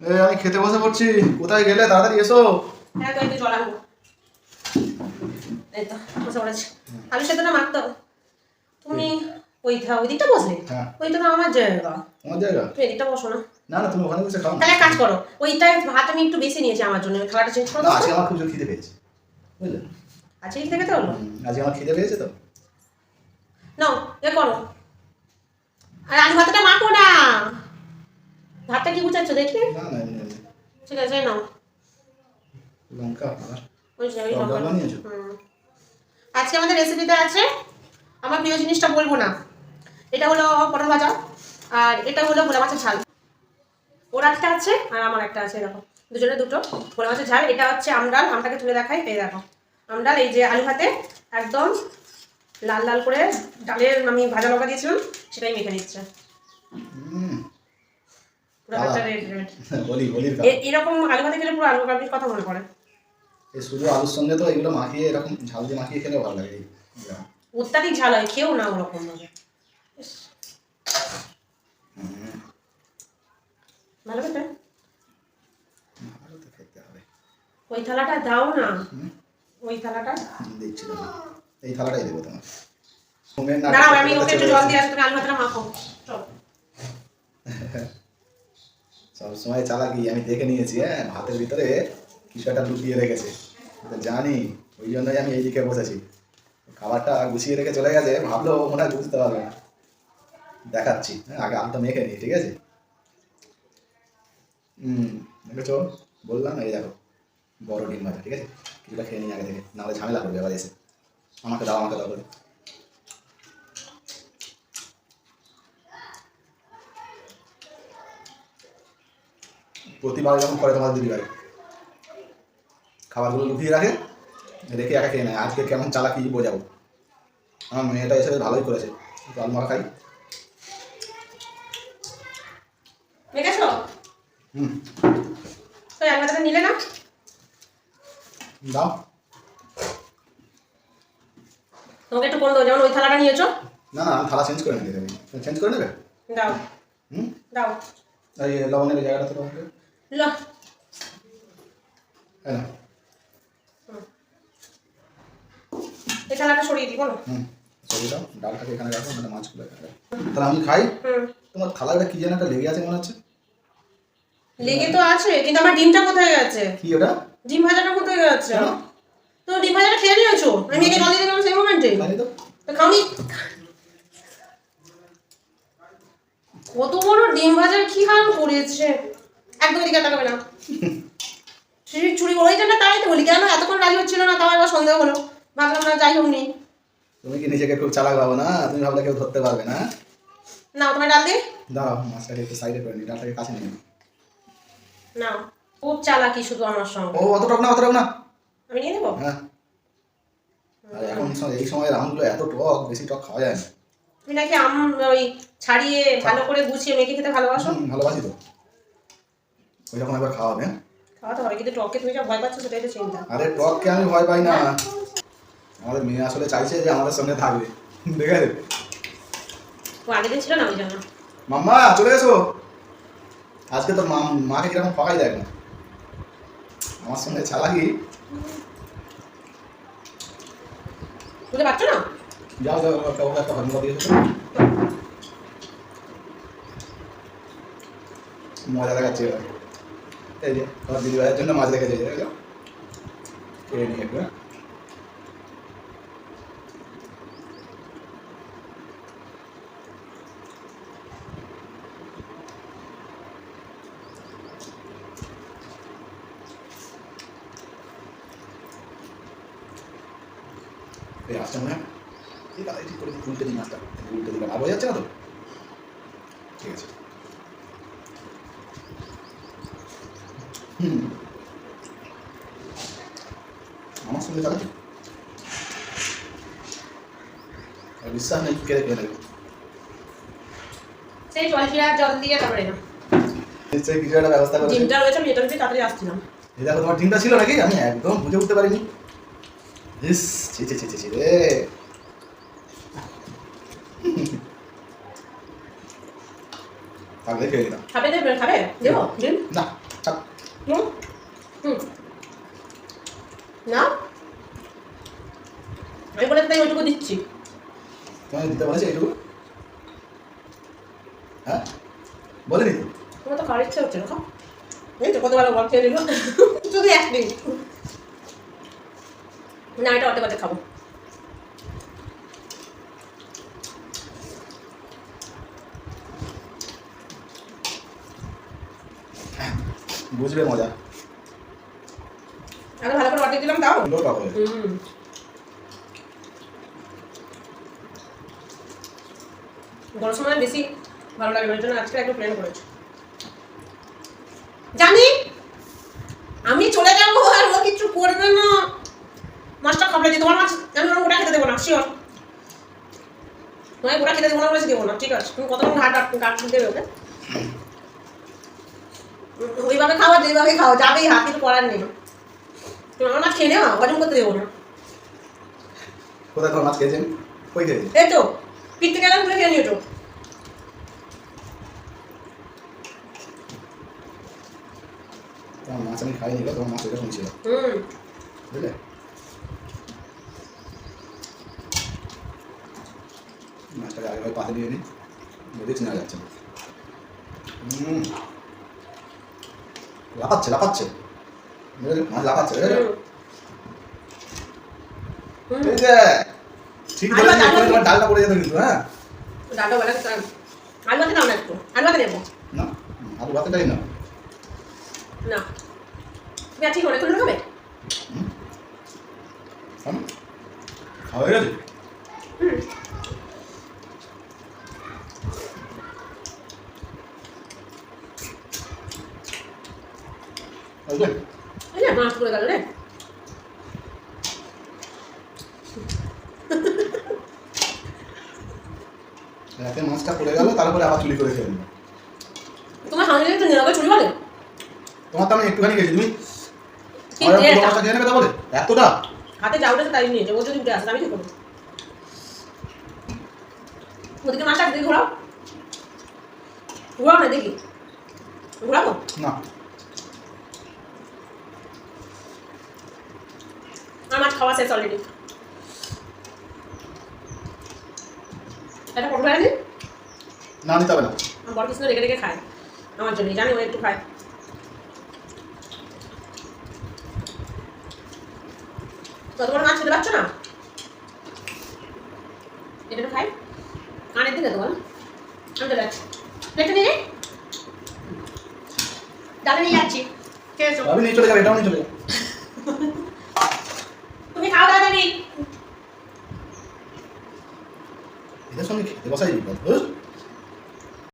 এ আমি খেতে বসে পড়ছি। কোথায় গেলে? তাড়াতাড়ি এসো। হ্যাঁ তো একটু জল আনব। এই তো বসে পড়েছি। আলু সেদ্ধটা মারতে হবে। তুমি ওইটা ওই দিকটা বসলে? ওইটা তো আমার জায়গা। তোমার জায়গা? তুমি এদিকটা বসো না। না না তুমি ওখানে বসে খাও তাহলে কাজ করো ওইটাই ভাত আমি একটু বেশি নিয়েছি আমার জন্য ওই খাবারটা চেঞ্জ করে আজকে আমার খুব খিদে পেয়েছে। বুঝলে? হলো আজকে আমার খিদে পেয়েছে তো। নাও এ করো। আর আলু ভাতটা মাখো না। ভাতটা কি গুছাচ্ছ? দেখি। ঠিক আছে নাও। লঙ্কা। আজকে আমাদের রেসিপিতে আছে। আমার প্রিয় জিনিসটা বলব না। এটা হলো পটল ভাজা আর এটা হলো ভোলা মাছের ঝাল। ওর একটা আছে আর আমার একটা আছে দেখো দুজনে দুটো। ভোলা মাছের ঝাল এটা হচ্ছে আমডাল আমটাকে তুলে দেখাই এই দেখো। আমডাল এই যে আলু ভাতে একদম লাল লাল করে ডালের আমি ভাজা লঙ্কা দিয়েছিলাম সেটাই মেখে নিচ্ছে হুম, পুরো ভাতটা রেড রেড বলি বলির কাজ এরকম আলু ভাতে খেলে পুরো আলু কাবলির কথা মনে পড়ে। এই শুধু আলুর সঙ্গে তো এগুলো মাখিয়ে এরকম ঝাল দিয়ে মাখিয়ে খেলে ভালো লাগে। অত্যাধিক ঝাল হয় খেয়েও না ওরকম ভাবে। ভালো ওই থালাটা দাও না। ওই থালাটা দিচ্ছি। এই থালাটাই দেবো তোমার দাঁড়াও আমি ওকে একটু জল দিয়ে আসি আলু ভাতটা মাখো। চল। সব সময় চালাকি, আমি দেখে নিয়েছি হ্যাঁ ভাতের ভিতরে কিছু একটা লুকিয়ে রেখেছে। জানি, ওই জন্যই আমি এইদিকে বসেছি। খাবারটা গুছিয়ে রেখে চলে গেছে, ভাবলো মনে হয় বুঝতে পারবে না। দেখাচ্ছি হ্যাঁ আগে আলুটা মেখে নিই, ঠিক আছে? হুম, দেখেছ? বললাম, এই দেখো, বড় ডিম ভাজা, ঠিক আছে? কিছুটা খেয়ে নিই আগে থেকে, নাহলে ঝামেলা করবে, এবার এসে। আমাকে দাও আমাকে দাও করে। প্রতিবার যখন করে তোমার দিদি ভাই খাবারগুলো লুকিয়ে রাখে রেখে একা খেয়ে নেয়। আজকে কেমন চালাকি বোঝাবো। আমার মেয়েটা এসে ভালোই করেছে। আলু খাই। হুম। নিলে না? দাও। তোমাকে একটু কম দেবো যেমন ওই থালাটা নিয়েছো। না না থালা চেঞ্জ করে নিতে চেঞ্জ করে নেবে? দাও। হুম? দাও। এই লবণের জায়গাটা তো। ল। সরিয়ে দাও ডালটাকে এখানে রাখো মানে মাছগুলো এখানে তাহলে আমি খাই? তোমার থালাটা কি যেন একটা লেগে আছে মনে হচ্ছে? লেগে তো আছে কিন্তু আমার ডিমটা কোথায় গেছে? কি ওটা? ডিম ভাজাটা কোথায় গেছে? তো ডিম ভাজাটা খেয়ে নিয়েছো? আমি একে জল দিয়ে দিলাম সেই মোমেন্টে তো। তো খাওনি? কত বড় ডিম ভাজার কি হাল করেছে? একদম এদিকে তাকাবে না। চুরি চুরি ওই জন্য তাই তো বলি কেন এতক্ষণ রাজি হচ্ছিল না তাও এবার সন্দেহ হলো। ভাবলাম না যাই হোক নেই তুমি কি নিজেকে খুব চালাক ভাবো না? তুমি ভাবলে কেউ ধরতে পারবে না। না তোমার ডাল দিয়ে দাঁড়াও মাছটাকে একটু সাইডে করে নি ডালটাকে কাছে নিয়ে। না। খুব চালাকি শুধু আমার সঙ্গে। ও অত টক না অত টক না। আমি নিয়ে নেব? হ্যাঁ। আর এখন এই সময়ের আমগুলো এত টক বেশি টক খাওয়া যায় না। তুমি নাকি আম ওই ছাড়িয়ে ভালো করে গুছিয়ে মেখে খেতে ভালোবাসো? ভালোবাসি তো। ওই রকম একবার খাওয়াবে। হ্যাঁ? খাওয়াতে হবে কিন্তু টককে তুমি যা ভয় পাচ্ছ সেটাই তো চিন্তা আরে টককে আমি ভয় পাই না। আমাদের মেয়ে আসলে চাইছে যে আমাদের সঙ্গে থাকবে। ঠিক আছে আগে দিন ছিল না ওই জন্য? মাম্মা চলে এসো। আজকে তোর মা মাকে কীরকম ঠকাই দেখ না। আমার সঙ্গে চালাকি। বুঝতে পারছ না? যাও যাও একটা ওকে একটা হরিণ দিয়ে মজা দেখাচ্ছে এবার। এই যে তোমার দিদি জন্য মাছ রেখেছে এই যে, নিয়ে একটু? এই আসছে মনে হয় আছে ঠিক করে উল্টে দিই মাছটা। উল্টে দিলাম আর বোঝা যাচ্ছে না তো? ঠিক আছে। হুম আমার সঙ্গে চালাচ্ছি আর বিশ্বাস নেই কে কে সেই জল দিয়ে জল দিয়ে তারপরে না নিশ্চয়ই কিছু একটা ব্যবস্থা করেছে ডিমটা রয়েছে আমি এটা দিয়ে তাড়াতাড়ি আসছিলাম এই দেখো তোমার ডিমটা ছিল নাকি আমি একদম বুঝে উঠতে পারিনি ইস ছি ছি ছি ছি ছি রে থাকলে খেয়ে নিতাম খাবে দেবে খাবে দেবো ডিম না না আমি বলে তাই ওইটুকু দিচ্ছি দিতে বলেছে এইটুকু হ্যাঁ? বলেনি তোমার তো খাওয়ার ইচ্ছা হচ্ছে না এই তো কতবার গল্প নিল? শুধু একদিন না এটা অর্ধেক অর্ধেক খাব। বুঝবে মজা। আগে ভালো করে অর্ধেক দিলাম তাও সুন্দর পাবো হুম। সময় বেশি ভালো লাগে ওই জন্য আজকে একটু প্ল্যান করেছি। জানি আমি চলে যাব আর ও কিছু করবে না। মাছটা খাবলে দিয়ে তোমার মাছ আমি ওরকম গোটা খেতে দেবো না শিওর তোমায় গোটা খেতে দেবো না বলেছি দেবো না ঠিক আছে। তুমি কতক্ষণ ঘাট কাট দেবে ওকে? ওইভাবে খাওয়া যেভাবে খাও যাবেই হাত কিছু করার নেই। তুমি আমার মাছ খেয়ে নেওয়া হজম করতে দেবো না। কোথায় মাছ খেয়েছেন? কই খেয়েছি এই তো। পিকতে গেলাম খুলে খেয়ে নিও তো। তোমার মাছ আমি খাইনি গো তোমার মাছ এটা শুনছিল হুম। বুঝলে? মাছটাকে আগে পাতে দিয়ে নিই যদি চেনা যাচ্ছে। না হুম। লাফাচ্ছে লাফাচ্ছে। মাছ লাফাচ্ছে হুম। ঠিক এক্ষুনি তোমার ডালটা পড়ে যেত কিন্তু হ্যাঁ? ডাটা বেলা আলু ভাতে নাও না একটু আলু ভাতে নেব না আলু ভাতেটাই না। না। তুমি আজকে অনেক করে খাবে? খাওয়া হয়ে গেছে? হুম। যে মাছ পড়ে গেল রে। রাতে মাছটা পড়ে গেল তারপরে আবার চুরি করে খেয়ে নিল তোমার সামনে তো নিরাপদ চুরি বলে? তোমার তো আমি একটুখানি খেয়েছি তুমি? মাছটা খেয়ে নেবে এতটা? হাতে যা উঠেছে তাই নিয়েছে ও যদি উঠে আসে আমি কি করব? ওদিকে মাছটা দিকে ঘোরাও। ঘোরাও না দেখি। ঘোরাবো? না। আমার খাওয়া শেষ অলরেডি এটা না নিতে হবে না। বড় কৃষ্ণ রেখে রেখে খায়। আমার জন্য জানি ও একটু খায়। তত বড় মাছ খেতে পারছ না? এটা খাই। কানের দিকে তো বল। আমি চলে যাচ্ছি। প্লেটে নিয়ে নে। নিয়ে যাচ্ছি। আমি নিয়ে চলে যাবে এটাও নিয়ে চলে যাবে। তুমি খাও সঙ্গে খেতে বসাই দিই